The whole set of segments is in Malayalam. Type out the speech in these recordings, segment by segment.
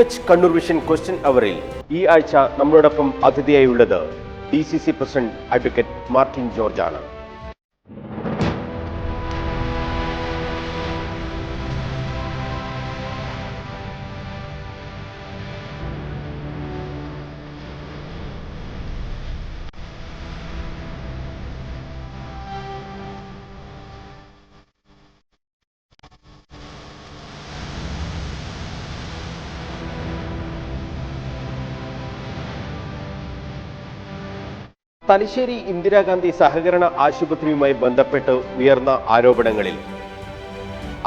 എച്ച് കണ്ണൂർ വിഷൻ ക്വസ്റ്റ്യൻ അവറിൽ ഈ ആഴ്ച നമ്മളോടൊപ്പം അതിഥിയായുള്ളത് D C C president advocate Martin George Thalassery Indira Gandhi സഹകരണ ആശുപത്രിയുമായി ബന്ധപ്പെട്ട് ഉയർന്ന ആരോപണങ്ങളിൽ.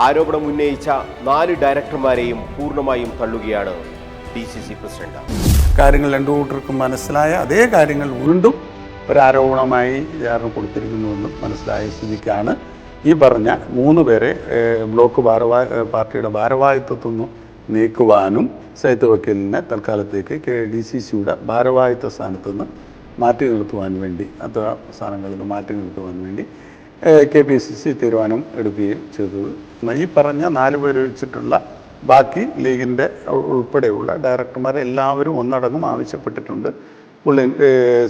ആരോപണം ഉന്നയിച്ച നാല് ഡയറക്ടർമാരെയും പൂർണമായും തള്ളുകയാണ് ഡി സി സി പ്രസിഡന്റ്. കാര്യങ്ങൾ രണ്ടു കൂട്ടർക്കും മനസ്സിലായ അതേ കാര്യങ്ങൾ വീണ്ടും ഒരു ആരോപണമായി ചേർന്ന് കൊടുത്തിരിക്കുന്നുവെന്നും മനസ്സിലായ സ്ഥിതിക്കാണ്. ഈ പറഞ്ഞ മൂന്ന് പേരെ ബ്ലോക്ക് ഭാരവാ പാർട്ടിയുടെ ഭാരവാഹിത്വത്തിൽ നിന്നും നീക്കുവാനും സൈത്ത് വക്കീലിനെ തൽക്കാലത്തേക്ക് കെ ഡി സി സിയുടെ ഭാരവാഹിത്വ സ്ഥാനത്ത് നിന്ന് മാറ്റി നിർത്തുവാൻ വേണ്ടി അത്ര സ്ഥാനങ്ങളിൽ മാറ്റി നിർത്തുവാൻ വേണ്ടി കെ പി സി സി തീരുമാനം എടുക്കുകയും ചെയ്തത്. ഈ പറഞ്ഞ നാല് പേര് വെച്ചിട്ടുള്ള ബാക്കി ലീഗിന്റെ ഉൾപ്പെടെയുള്ള ഡയറക്ടർമാരെ എല്ലാവരും ഒന്നടങ്കം ആവശ്യപ്പെട്ടിട്ടുണ്ട്. പുള്ളി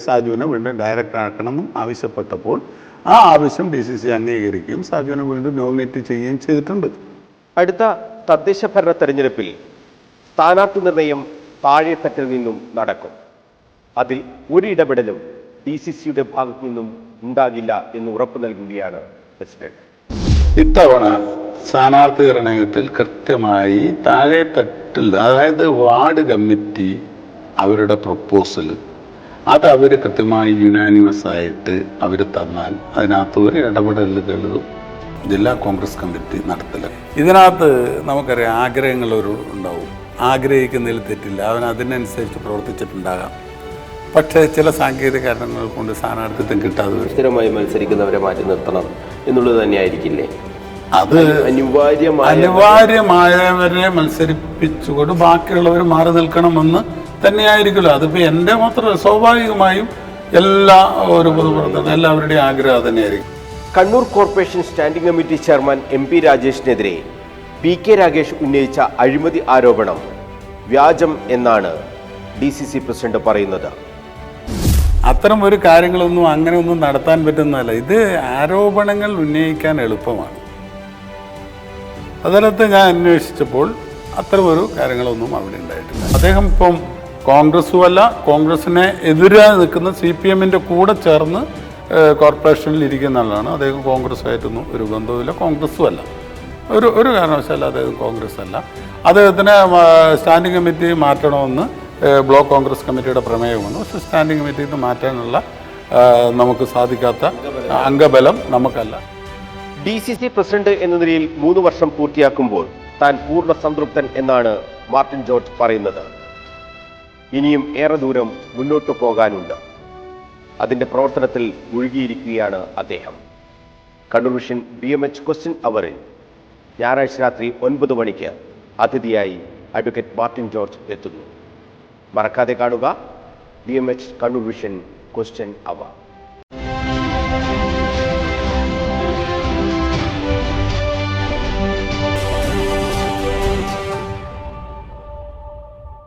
സാജുവിനെ വീണ്ടും ഡയറക്ടർ ആക്കണമെന്നും ആവശ്യപ്പെട്ടപ്പോൾ ആ ആവശ്യം ഡി സി സി അംഗീകരിക്കുകയും സാജുവിനെ വീണ്ടും നോമിനേറ്റ് ചെയ്യുകയും ചെയ്തിട്ടുണ്ട്. അടുത്ത തദ്ദേശ ഭരണ തെരഞ്ഞെടുപ്പിൽ സ്ഥാനാർത്ഥി നിർണയം താഴെത്തട്ടിൽ നിന്നും നടക്കും. അതിൽ ഒരു ഇടപെടലും ഡി സി സിയുടെ ഭാഗത്തു നിന്നും ഉണ്ടാകില്ല എന്ന് ഉറപ്പു നൽകുകയാണ് പ്രസിഡന്റ്. ഇത്തവണ സ്ഥാനാർത്ഥി നിർണയത്തിൽ കൃത്യമായി താഴെത്തട്ടിൽ അതായത് വാർഡ് കമ്മിറ്റി അവരുടെ പ്രപ്പോസൽ അത് അവർ കൃത്യമായി യുനാനിമസ് ആയിട്ട് അവർ തന്നാൽ അതിനകത്ത് ഒരു ഇടപെടലുകളും ജില്ലാ കോൺഗ്രസ് കമ്മിറ്റി നടത്തില്ല. ഇതിനകത്ത് നമുക്കറിയാം ആഗ്രഹങ്ങളൊരു ഉണ്ടാവും. ആഗ്രഹിക്കുന്നതിൽ തെറ്റില്ല. അവൻ അതിനനുസരിച്ച് പ്രവർത്തിച്ചിട്ടുണ്ടാകാം. പക്ഷേ ചില സാങ്കേതിക കാരണങ്ങൾ കൊണ്ട് സ്ഥാനാർത്ഥിത്വം കിട്ടാതെ സ്ഥിരമായി മത്സരിക്കുന്നവരെ മാറ്റി നിർത്തണം എന്നുള്ളത് തന്നെയായിരിക്കില്ലേ? അത് അനിവാര്യമായ അനിവാര്യമായവരെ മത്സരിപ്പിച്ചുകൊണ്ട് ബാക്കിയുള്ളവർ മാറി നിൽക്കണമെന്ന് തന്നെയായിരിക്കുമല്ലോ. അതിപ്പോൾ എന്റെ മാത്രം സ്വാഭാവികമായും എല്ലാ ഒരു പൊതുപ്രവർത്തനം എല്ലാവരുടെയും ആഗ്രഹം തന്നെയായിരിക്കും. Kannur corporation standing committee chairman M P രാജേഷിനെതിരെ P K Ragesh ഉന്നയിച്ച അഴിമതി ആരോപണം വ്യാജം എന്നാണ് ഡി സി സി പ്രസിഡന്റ് പറയുന്നത്. അത്തരം ഒരു കാര്യങ്ങളൊന്നും അങ്ങനെ ഒന്നും നടത്താൻ പറ്റുന്നതല്ല. ഇത് ആരോപണങ്ങൾ ഉന്നയിക്കാൻ എളുപ്പമാണ്. അതിനകത്ത് ഞാൻ അന്വേഷിച്ചപ്പോൾ അത്തരം ഒരു കാര്യങ്ങളൊന്നും അവിടെ ഉണ്ടായിട്ടില്ല. അദ്ദേഹം ഇപ്പം കോൺഗ്രസുമല്ല കോൺഗ്രസിനെ എതിരായി നിൽക്കുന്ന സി പി എമ്മിന്റെ കൂടെ ചേർന്ന് കോർപ്പറേഷനിൽ ഇരിക്കുന്ന ആളാണ്. അദ്ദേഹം കോൺഗ്രസ്സുമായിട്ടൊന്നും ഒരു ബന്ധവുമില്ല. കോൺഗ്രസ്സുമല്ല ഒരു ഒരു കാരണവശാലും അദ്ദേഹം കോൺഗ്രസ് അല്ല അദ്ദേഹത്തിന് സ്റ്റാൻഡിംഗ് കമ്മിറ്റി മാറ്റണമെന്ന് ബ്ലോക്ക് കോൺഗ്രസ് കമ്മിറ്റിയുടെ പ്രമേയമാണ് പക്ഷേ സ്റ്റാൻഡിംഗ് കമ്മിറ്റിയിൽ നിന്ന് മാറ്റാനുള്ള നമുക്ക് സാധിക്കാത്ത അംഗബലം നമുക്കല്ല. ഡി സി സി പ്രസിഡന്റ് എന്ന നിലയിൽ മൂന്ന് വർഷം പൂർത്തിയാക്കുമ്പോൾ താൻ പൂർണ സംതൃപ്തൻ എന്നാണ് മാർട്ടിൻ ജോർജ് പറയുന്നത്. ഇനിയും ഏറെ ദൂരം മുന്നോട്ട് പോകാനുണ്ട്. അതിന്റെ പ്രവർത്തനത്തിൽ മുഴുകിയിരിക്കുകയാണ് അദ്ദേഹം. Kannur Vision B M H question അവറിൽ ഞായറാഴ്ച രാത്രി ഒൻപത് മണിക്ക് അതിഥിയായി അഡ്വക്കേറ്റ് മാർട്ടിൻ ജോർജ് എത്തുന്നു. മറക്കാതെ കാണുക. D M H Kannur Vision question hour